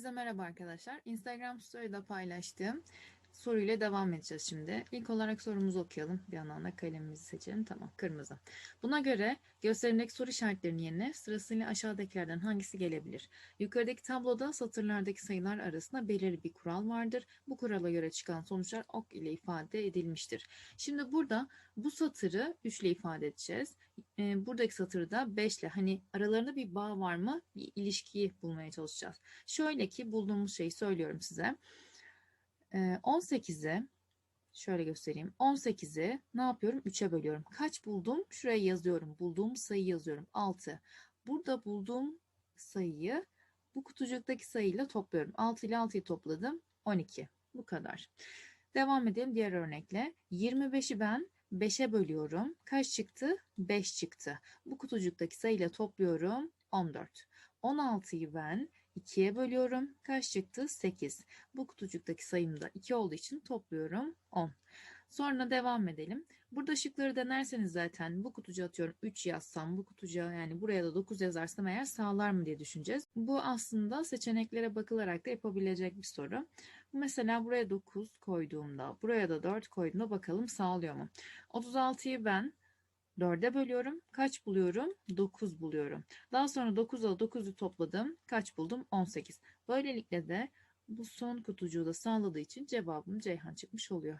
Herkese merhaba arkadaşlar. Instagram Story'de paylaştığım soruyla devam edeceğiz şimdi. İlk olarak sorumuzu okuyalım. Bir yandan da kalemimizi seçelim. Tamam, kırmızı. Buna göre gösterimdeki soru işaretlerinin yerine sırasıyla aşağıdakilerden hangisi gelebilir? Yukarıdaki tabloda satırlardaki sayılar arasında belirli bir kural vardır. Bu kurala göre çıkan sonuçlar ok ile ifade edilmiştir. Şimdi burada bu satırı 3 ile ifade edeceğiz. Ee, buradaki satırı da 5 ile hani aralarında bir bağ var mı? Bir ilişkiyi bulmaya çalışacağız. Şöyle ki bulduğumuz şeyi söylüyorum size. Ee, 18'i şöyle göstereyim. 18'i ne yapıyorum? 3'e bölüyorum. Kaç buldum? Şuraya yazıyorum. Bulduğum sayıyı yazıyorum. 6. Burada bulduğum sayıyı bu kutucuktaki sayıyla topluyorum. 6 ile 6'yı topladım. 12. Bu kadar. Devam edelim diğer örnekle. 25'i ben 5'e bölüyorum. Kaç çıktı? 5 çıktı. Bu kutucuktaki sayıyla topluyorum. 14. 16'yı ben 2'ye bölüyorum. Kaç çıktı? 8. Bu kutucuktaki sayım da 2 olduğu için topluyorum 10. Sonra devam edelim. Burada şıkları denerseniz zaten bu kutucuğa atıyorum 3 yazsam bu kutucuğa yani buraya da 9 yazarsam eğer sağlar mı diye düşüneceğiz. Bu aslında seçeneklere bakılarak da yapabilecek bir soru. Mesela buraya 9 koyduğumda buraya da 4 koyduğumda bakalım sağlıyor mu? 36'yı ben 4'e bölüyorum. Kaç buluyorum? 9 buluyorum. Daha sonra 9 ile 9'u topladım. Kaç buldum? 18. Böylelikle de bu son kutucuğu da sağladığı için cevabım Ceyhan çıkmış oluyor.